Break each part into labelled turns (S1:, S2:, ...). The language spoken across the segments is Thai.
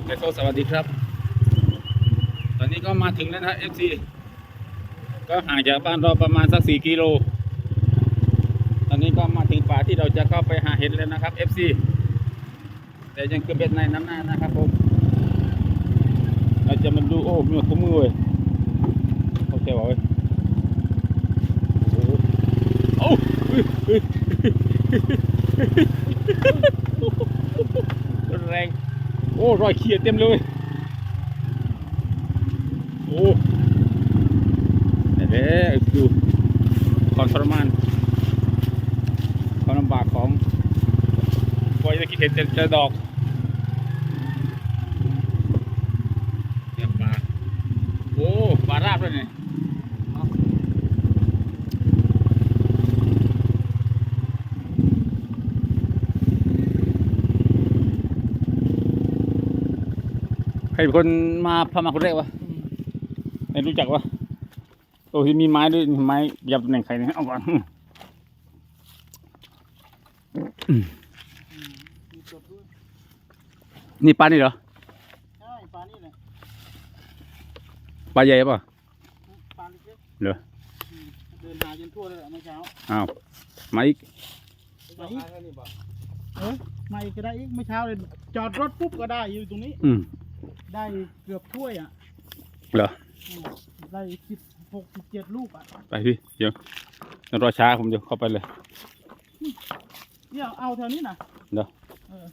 S1: เกโซสวัสดีครับ ตอนนี้ก็มาถึงแล้วนะ FC ก็ห่างจากบ้านเราประมาณสักสี่กิโล ตอนนี้ก็มาถึงป่าที่เราจะเข้าไปหาเห็ดแล้วนะครับ FC แต่ยังคือเป็นในน้ำหน้านะครับผม เราจะมาดูโอ้มีคุ้มมือเว้ยโอเคบอกเว้ยโอ้โหเอ้าเฮ้ยเฮ้ยแรง โอ้รอยเขียดเต็มเลยโอ้เดี๋ยวดูความทรมานความลำบากของกว่าจะคิดเห็นจะจะดอกเนี่ยปลาโอ้ปลาราบเลยเนี่ยเอาใคร เป็นคนมาพามาคนแรกวะไม่รู้จักวะโอ้ที่มีไม้ด้วยไม้ยับตำแหน่งใครเนี่ยเอาก่อน
S2: มีจดด้วย
S1: นี่ปลานี่เหรอ
S2: ใช่ปลานี่แหละ
S1: ปลาใหญ่ป่ะ
S2: ปลาเล็ก
S1: เหรอ
S2: ๆอืมเดินหาจนทั่วเลยแหละเมื่อเช้า
S1: อ้าวมาอีก
S2: มาอีกเออมาอีกก็ได้อีกเมื่อเช้าเลยจอดรถปุ๊บก็ได้อยู่ตรงนี้
S1: อืม
S2: ได้เกือบถ้วยอะ
S1: เหรอ
S2: อืมได้สิบหกสิบเจ็ดลูกอะ
S1: ไปพี่ เดี๋ยวอย่ารอช้าผมเดี๋ยวเข้าไปเลย
S2: เนี่ยเอาแถวนี้นะ
S1: เดี๋ยว
S2: เออ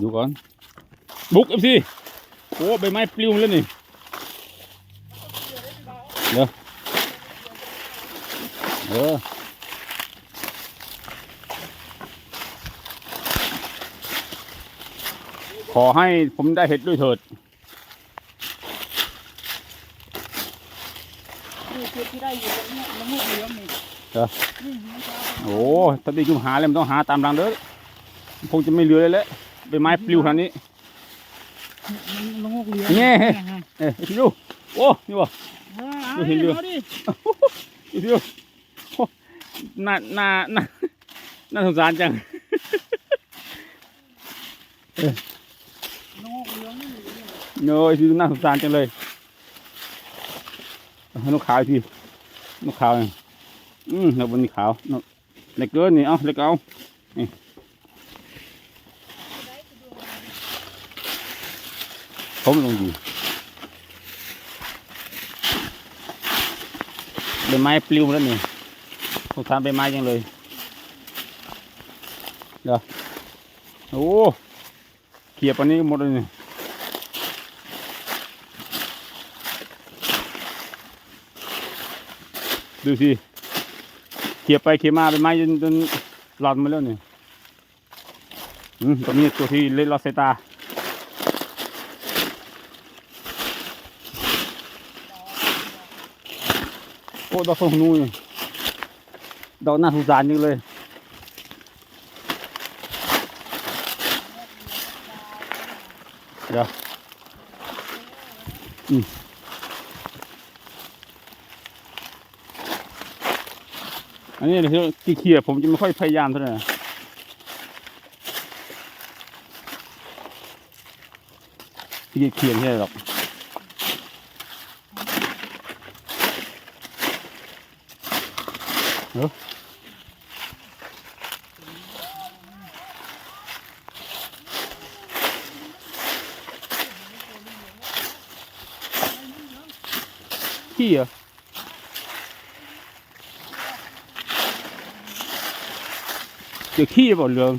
S1: ดูก่อน บุกเอฟซีโอ้ใบไม้ปลิวแล้วนี่ เดี๋ยวเออ ขอให้ผมได้เห็ดด้วยเถิด
S2: นี่คือที่ได้อยู่ตรงเนี้ยละมุดเหลืองนี่
S1: เหรอ
S2: นี่เมื่อเช้า
S1: โอ้ถ้าได้จุ่มหาเลยมันต้องหาตามรังเด้อคงจะไม่เหลือเลยแหละใบไม้ปลิวขนาดนี้
S2: มันละมุดเหลือง
S1: เนี่ย
S2: ฮะ
S1: เอ้ยพี่ดูโอ้นี่วะ
S2: เออเอา
S1: ไม่เห็น
S2: ดิ
S1: เรือ
S2: เอาดิ
S1: พี่ดูโอ้น่าน่าน่าน่าสงสารจัง
S2: ละมุดเหลืองนี่อยู่ เนย
S1: เนยพี่ดูน่าสงสารจังเลยนกขาวพี่นกขาวนี่อืมนกบนนี้ขาว นกเล็กเกินนี่เอาเล็กเอานี่ผมลงอยู่ใบไม้ปลิวแล้วนี่สงสารใบไม้จังเลยเดี๋ยวโอ้เขียบอันนี้หมดเลยนี่ ดูสิเขี่ยไปเขี่ยมาเป็นไม้จนจนหลอดมาแล้วเนี่ยอืมตัวนี้ตัวที่เล่นลอดสายตาโอ้ดอกสงนูนี่ดอกน่าสงสารจริงเลยเดี๋ยวอืม อันนี้คือกี่เขียผมจะไม่ค่อยพยายามเท่าไหร่ที่เขียไม่ใช่หรอกเออขี้เหรอ จอขี้บ่เหลือง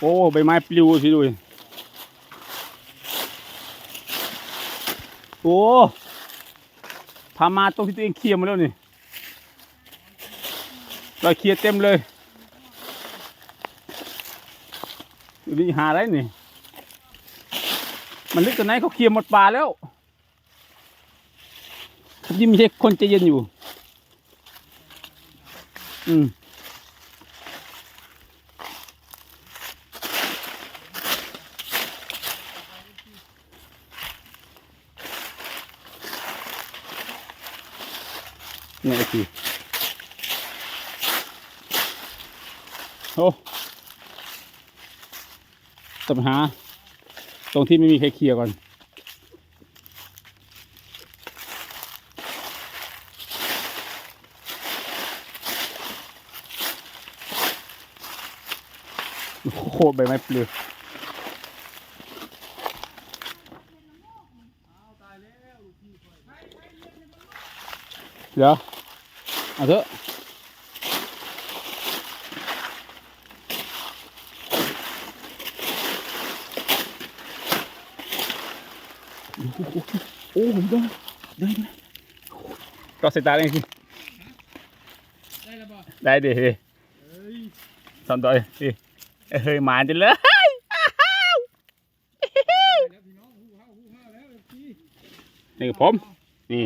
S1: โอ้ใบไม้ปลิวสิดูโอ้พามาตรงที่ตัวเองเคลียร์มาแล้วนี่เรอยเคลียร์เต็มเลยดูดิหาอะไรนี่ มันลึกตัวไหนเขาเคลียร์หมดป่าแล้ว ผมยังไม่ใช่คนใจเย็นอยู่ อืมเนี่ยสิโอ้ต้องไปหา ตรงที่ไม่มีใครเคลียร์ก่อน โคตรใบไม้ปลิวเดี๋ยวเอาเถอะโอ้โหผมได้ได้ได้ก็เสร็จตาเองสิ
S2: ได้แล้วบ่
S1: ได้ดิดิ
S2: เฮ้ย
S1: สอนต่อยดิ เฮ้ยมาจังเลย
S2: นี่
S1: ผม นี่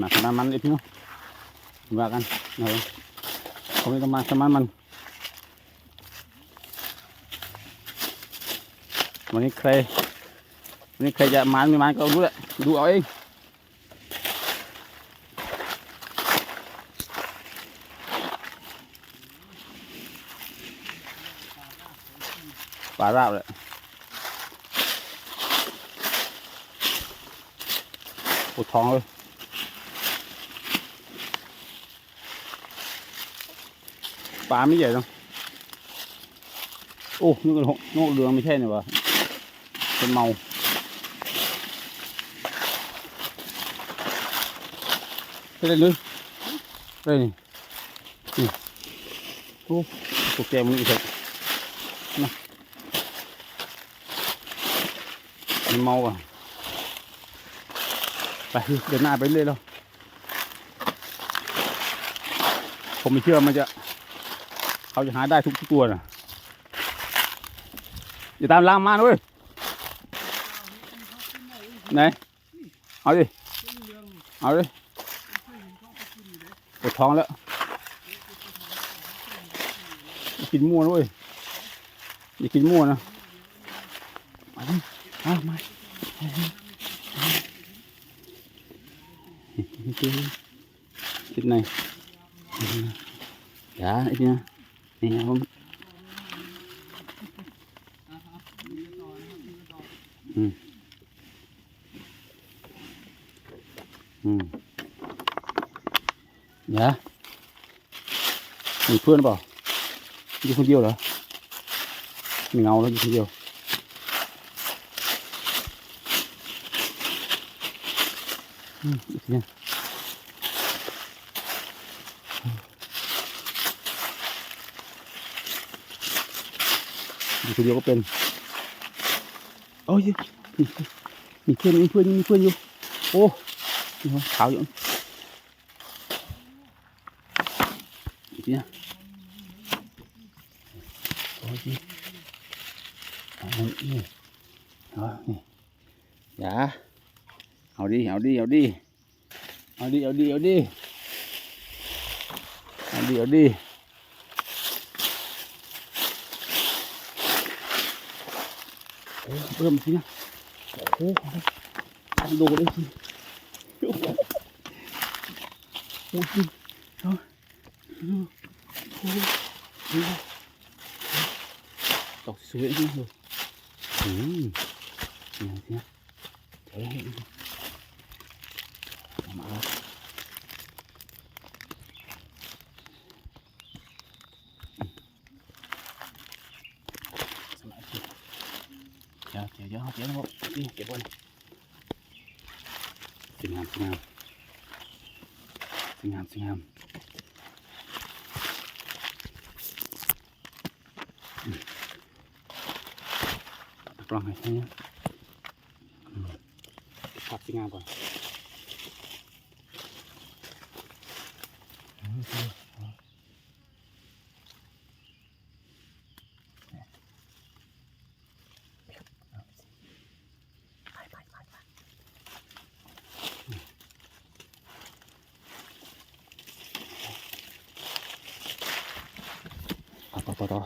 S1: มาสมามันอีกนู้ว่ากันเออผมจะมาสมามัน วันนี้ใครวันนี้ใครจะมาไม่มาก็รู้แหละดูเอาเองปลาราบเลยปวดท้องเลยปลาไม่ใหญ่หรอกโอ้นี่ก็นกเรืองไม่ใช่เนี่ยวะ เป็นเมา ไปเลยเลยไปนี่นี่โอ้ตัวแกมันอีกแล้วนะมันเมาอะไปเดินหน้าไปเรื่อยแล้วผมไม่เชื่อมันจะ เขาจะหาได้ทุกตัวนะอย่าตามล่างมานะเว้ย ไหนเอาดิเอาดิปวดท้องแล้วอย่ากินมั่วนะเว้ยอย่ากินมั่วนะมาดิเอามาติดไหนอย่า ไอ้เนี่ยนี่ครับผมอืมอืมอย่ามีเพื่อนเปล่าอยู่คนเดียวเหรอไม่เหงาแล้วอยู่คนเดียวอืมอีกเนี่ยอยู่คนเดียวก็เป็นโอ้ยมีมีเพื่อนมีเพื่อนมีเพื่อนอยู่โอ้ tháo dưỡng chứ nha. Thôi chứ đó này. Dạ. Hào đi hào đi hào đi. Hào đi hào đi hào đi. Hào đi hào đi. Bơm chứ nha. Ô đồ đây chứ นี่เขาขาวอยู่อีกเนี่ยโอ้ยเอานี่เอานี่อย่าเอาดิเอาดิเอาดิเอาดิเอาดิเอาดิเอาดิเอาดิโอ้เบิ่มสินะโอ้โหทำดูเลยสิโอ้โหโอ้โหเอาโอ้โหโอ้โหตกสวยจังเลยอืมนี่สินะเฮ้ยเอามาแล้วสมัยที่เดี๋ยวเดี๋ยวเดี๋ยวเดี๋ยวนะครับนี่เก็บไว้ สวยงามสวยงามสวยงามสวยงามอืมเอากร้องให้แห้นะอืมภาพสวยงามก่อน ต่อ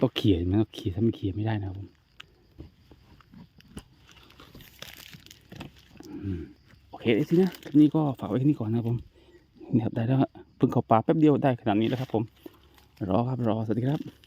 S1: ก็เขี่ยมันก็เขี่ยถ้าไม่เขี่ยไม่ได้นะครับผมอืมโอเคสินะคลิปนี้ก็ฝากไว้แค่นี้ก่อนนะครับผมนี่ครับได้แล้วเพิ่งเข้าป่าแป๊บเดียวได้ขนาดนี้แล้วครับผมรอครับรอสวัสดีครับ